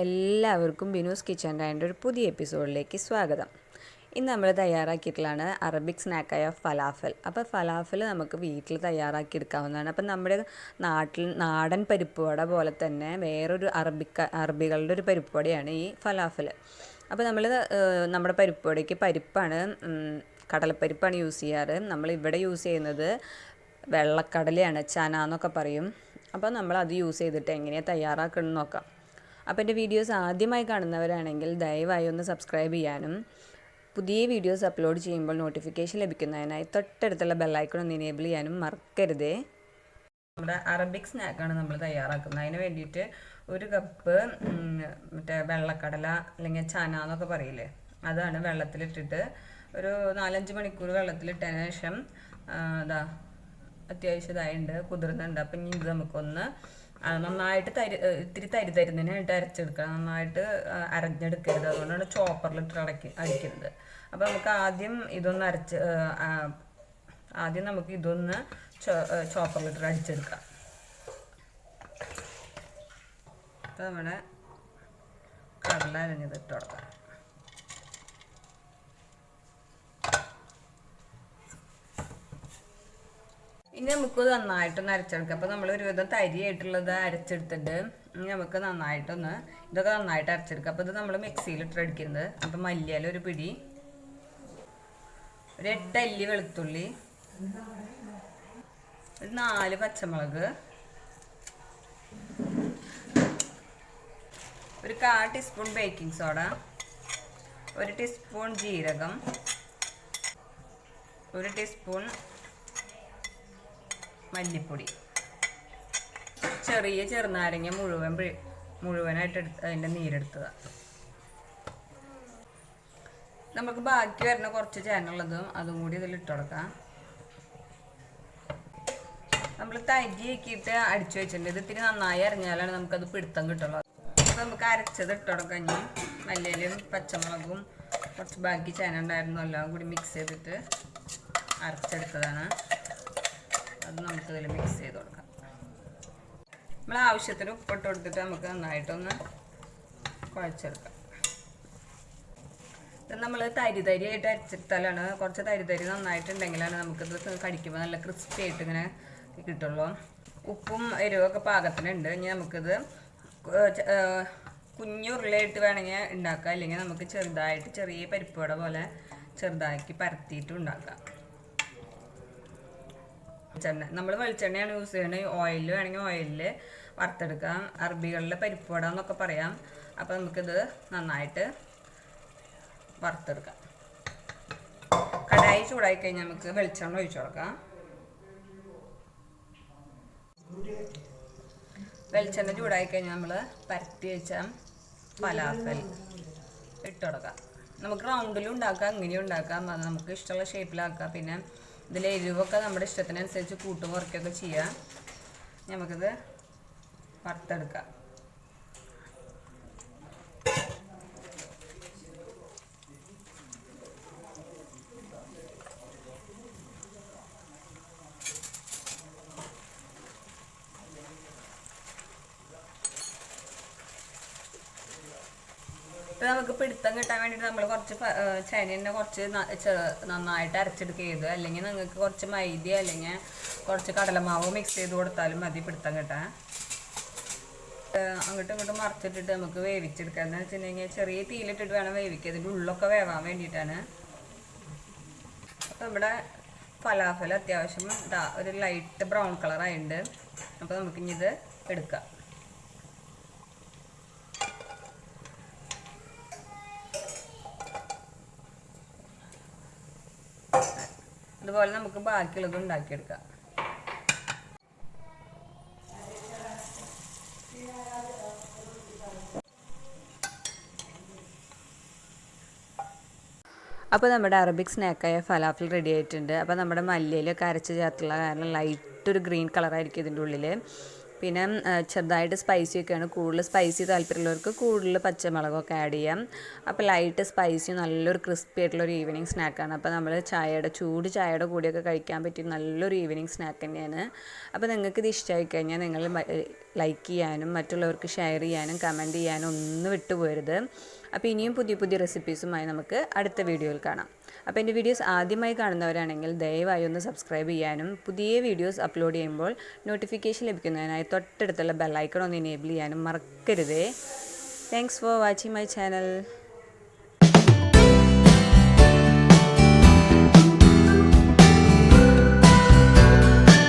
എല്ലാവർക്കും ബിനൂസ് കിച്ചൻ ഡയന്റെ ഒരു പുതിയ എപ്പിസോഡിലേക്ക് സ്വാഗതം. ഇന്ന് നമ്മൾ തയ്യാറാക്കിയിട്ടുള്ളതാണ് അറബിക് സ്നാക്കായ ഫലാഫൽ. അപ്പോൾ ഫലാഫൽ നമുക്ക് വീട്ടിൽ തയ്യാറാക്കി തയ്യാറാക്കിയെടുക്കാവുന്നതാണ്. അപ്പം നമ്മുടെ നാട്ടിൽ നാടൻ പരിപ്പുവട പോലെ തന്നെ വേറൊരു അറബിക്ക അറബികളുടെ ഒരു പരിപ്പുവടയാണ് ഈ ഫലാഫൽ. അപ്പോൾ നമ്മൾ നമ്മുടെ പരിപ്പുവടയ്ക്ക് പരിപ്പാണ് കടലപ്പരിപ്പാണ് യൂസ് ചെയ്യാറ്. നമ്മൾ ഇവിടെ യൂസ് ചെയ്യുന്നത് വെള്ളക്കടലയാണ് ചന എന്നൊക്കെ പറയും. അപ്പോൾ നമ്മൾ അത് യൂസ് ചെയ്തിട്ട് എങ്ങനെയാണ് തയ്യാറാക്കണം നോക്കാം. അപ്പോൾ എന്റെ വീഡിയോസ് ആദ്യമായി കാണുന്നവരാണെങ്കിൽ ദയവായി ഒന്ന് സബ്സ്ക്രൈബ് ചെയ്യാനും പുതിയ വീഡിയോസ് അപ്ലോഡ് ചെയ്യുമ്പോൾ നോട്ടിഫിക്കേഷൻ ലഭിക്കുന്നതിനായി തൊട്ടടുത്തുള്ള ബെല്ലൈക്കൺ ഒന്ന് എനേബിൾ ചെയ്യാനും മറക്കരുതേ. നമ്മുടെ അറബിക് സ്നാക്കാണ് നമ്മൾ തയ്യാറാക്കുന്നത്. അതിന് വേണ്ടിയിട്ട് ഒരു കപ്പ് മറ്റേ വെള്ളക്കടല അല്ലെങ്കിൽ ചന എന്നൊക്കെ പറയില്ലേ? അതാണ് വെള്ളത്തിലിട്ടിട്ട് ഒരു നാലഞ്ച് മണിക്കൂർ വെള്ളത്തിലിട്ടതിന് ശേഷം എന്താ അത്യാവശ്യം ഇതായുണ്ട് കുതിർന്നുണ്ട്. അപ്പം ഇനി ഇത് നമുക്കൊന്ന് നന്നായിട്ട് തരി ഇത്തിരി തരി തരുന്നതിനായിട്ട് അരച്ചെടുക്കണം. നന്നായിട്ട് അരഞ്ഞെടുക്കരുത്. അതുകൊണ്ടാണ് ചോപ്പറിലിട്ട് അടക്കി അടിക്കുന്നത് അപ്പോൾ നമുക്ക് ആദ്യം ഇതൊന്ന് അരച്ച് ആദ്യം നമുക്ക് ഇതൊന്ന് ചോപ്പറിലിട്ട് അടിച്ചെടുക്കാം. അപ്പോൾ നമ്മുടെ കടല അരഞ്ഞത് ഇട്ട് കൊടുക്കാം. ഇനി നമുക്ക് നന്നായിട്ടൊന്ന് അരച്ചെടുക്കാം. അപ്പോൾ നമ്മൾ ഒരുവിധം തരിയായിട്ടുള്ളത് അരച്ചെടുത്തിട്ട് ഇനി നമുക്ക് നന്നായിട്ടൊന്ന് ഇതൊക്കെ നന്നായിട്ട് അരച്ചെടുക്കാം. അപ്പോൾ ഇത് നമ്മൾ മിക്സിയിലിട്ട് അടിക്കുന്നത് അപ്പോൾ മല്ലിയാൽ ഒരു പിടി ഒരു എട്ട് അല്ലി വെളുത്തുള്ളി ഒരു നാല് പച്ചമുളക് ഒരു കാ ടീസ്പൂൺ ബേക്കിംഗ് സോഡ ഒരു ടീസ്പൂൺ ജീരകം ഒരു ടീസ്പൂൺ മല്ലിപ്പൊടി. ചെറിയ ചെറുനാരങ്ങ മുഴുവൻ മുഴുവനായിട്ട് എടുത്ത് അതിന്റെ നീരെടുത്തതാണ് നമുക്ക് ബാക്കി വരുന്ന കുറച്ച് ചേനുള്ളതും അതും കൂടി ഇതിൽ ഇട്ട് കൊടുക്കാം. നമ്മൾ തരി ആക്കിയിട്ട് അടിച്ചു വെച്ചിട്ടുണ്ട്. ഇത് ഇത്തിരി നന്നായി അറിഞ്ഞാലാണ് നമുക്കത് പിടുത്തം കിട്ടുള്ളൂ. അപ്പോൾ നമുക്ക് അരച്ചത് ഇട്ട് കൊടുക്കാം ഇനി. മല്ലിയിലും പച്ചമുളകും കുറച്ച് ബാക്കി ചേന ഉണ്ടായിരുന്നു. എല്ലാം കൂടി മിക്സ് ചെയ്തിട്ട് അരച്ചെടുത്തതാണ്. അത് നമുക്കിതിൽ മിക്സ് ചെയ്ത് കൊടുക്കാം. നമ്മൾ ആവശ്യത്തിന് ഉപ്പിട്ട് കൊടുത്തിട്ട് നമുക്ക് നന്നായിട്ടൊന്ന് കുഴച്ചെടുക്കാം. ഇത് നമ്മൾ തരി തരി ആയിട്ട് അരച്ചെടുത്താലാണ് കുറച്ച് തരി തരി നന്നായിട്ടുണ്ടെങ്കിലാണ് നമുക്കിത് കടിക്കുമ്പോൾ നല്ല ക്രിസ്പി ആയിട്ട് ഇങ്ങനെ കിട്ടുള്ളൂ. ഉപ്പും എരിവൊക്കെ പാകത്തിനുണ്ട്. ഇനി നമുക്കിത് കു- കുഞ്ഞു ഉരുളയായിട്ട് വേണമെങ്കിൽ ഉണ്ടാക്കാം. അല്ലെങ്കിൽ നമുക്ക് ചെറുതായിട്ട് ചെറിയ പരിപ്പുവട പോലെ ചെറുതാക്കി പരത്തിയിട്ട് ഉണ്ടാക്കാം. വെളിച്ചെണ്ണ. നമ്മൾ വെളിച്ചെണ്ണയാണ് യൂസ് ചെയ്യണത്. ഓയിൽ വേണമെങ്കിൽ ഓയിലിൽ വറുത്തെടുക്കാം. അറബികളിലെ പരിപ്പ് വട എന്നൊക്കെ പറയാം. അപ്പോൾ നമുക്കിത് നന്നായിട്ട് വറുത്തെടുക്കാം. കടായി ചൂടായി കഴിഞ്ഞാൽ നമുക്ക് വെളിച്ചെണ്ണ ഒഴിച്ചു കൊടുക്കാം. വെളിച്ചെണ്ണ ചൂടായി കഴിഞ്ഞാൽ നമ്മൾ പരത്തി വെച്ച ഫലാഫൽ ഇട്ട് കൊടുക്കാം. നമുക്ക് റൗണ്ടിലും ഉണ്ടാക്കാം ഇങ്ങനെയും ഉണ്ടാക്കാം. നമുക്ക് ഇഷ്ടമുള്ള ഷേപ്പിലാക്കാം പിന്നെ ഇതിൽ എരിവൊക്കെ നമ്മുടെ ഇഷ്ടത്തിനനുസരിച്ച് കൂട്ടും കുറയ്ക്കുകയൊക്കെ ചെയ്യാം. നമുക്കിത് വറുത്തെടുക്കാം. ഇപ്പൊ നമുക്ക് പിടുത്തം കിട്ടാൻ വേണ്ടിയിട്ട് നമ്മൾ കുറച്ച് ചൈനന്നെ കുറച്ച് നന്നായിട്ട് അരച്ചെടുക്കുക ചെയ്തു. അല്ലെങ്കിൽ നിങ്ങൾക്ക് കുറച്ച് മൈദ അല്ലെങ്കിൽ കുറച്ച് കടലമാവ് മിക്സ് ചെയ്ത് കൊടുത്താലും മതി പിടുത്തം കിട്ടാൻ. അങ്ങോട്ടും ഇങ്ങോട്ടും മറിച്ചിട്ടിട്ട് നമുക്ക് വേവിച്ചെടുക്കാം. എന്ന് വെച്ചിട്ടുണ്ടെങ്കിൽ ചെറിയ തീയിലിട്ടിട്ട് വേണം വേവിക്കുക അതിന്റെ ഉള്ളൊക്കെ വേവാൻ വേണ്ടിയിട്ടാണ്. അപ്പോൾ ഇവിടെ ഫലാഫൽ അത്യാവശ്യം ഒരു ലൈറ്റ് ബ്രൗൺ കളറായിട്ടുണ്ട് അപ്പോൾ നമുക്കിനി ഇത് എടുക്കാം. അതുപോലെ നമുക്ക് ബാക്കിയുള്ളത് ഉണ്ടാക്കിയെടുക്കാം. അപ്പോൾ നമ്മുടെ അറബിക് സ്നാക്കായ ഫലാഫിൽ റെഡി ആയിട്ടുണ്ട്. അപ്പോൾ നമ്മുടെ മല്ലിയിലൊക്കെ അരച്ച് ചേർത്തുള്ള കാരണം ലൈറ്റ് ഒരു ഗ്രീൻ കളറായിരിക്കും ഇതിന്റെ ഉള്ളിൽ പിന്നെ ചെറുതായിട്ട് സ്പൈസി ഒക്കെയാണ്. കൂടുതൽ സ്പൈസി താല്പര്യമുള്ളവർക്ക് കൂടുതൽ പച്ചമുളകൊക്കെ ആഡ് ചെയ്യാം. അപ്പോൾ ലൈറ്റ് സ്പൈസി നല്ലൊരു ക്രിസ്പി ആയിട്ടുള്ള ഒരു ഈവനിങ് സ്നാക്കാണ് അപ്പോൾ നമ്മൾ ചായയുടെ ചൂട് ചായയുടെ കൂടെയൊക്കെ കഴിക്കാൻ പറ്റിയ നല്ലൊരു ഈവനിങ് സ്നാക്ക് തന്നെയാണ്. അപ്പോൾ നിങ്ങൾക്ക് ഇത് ഇഷ്ടമായി കഴിഞ്ഞാൽ നിങ്ങൾ ലൈക്ക് ചെയ്യാനും മറ്റുള്ളവർക്ക് ഷെയർ ചെയ്യാനും കമന്റ് ചെയ്യാനും ഒന്നും വിട്ടുപോരുത്. അപ്പോൾ ഇനിയും പുതിയ പുതിയ റെസിപ്പീസുമായി നമുക്ക് അടുത്ത വീഡിയോയിൽ കാണാം. അപ്പോൾ എന്റെ വീഡിയോസ് ആദ്യമായി കാണുന്നവരാണെങ്കിൽ ദയവായി ഒന്ന് സബ്സ്ക്രൈബ് ചെയ്യാനും പുതിയ വീഡിയോസ് അപ്ലോഡ് ചെയ്യുമ്പോൾ നോട്ടിഫിക്കേഷൻ ലഭിക്കുന്നതിനായി തൊട്ടടുത്തുള്ള ബെല്ലൈക്കൺ ഒന്ന് എനേബിൾ ചെയ്യാനും മറക്കരുതേ. Thanks for watching my channel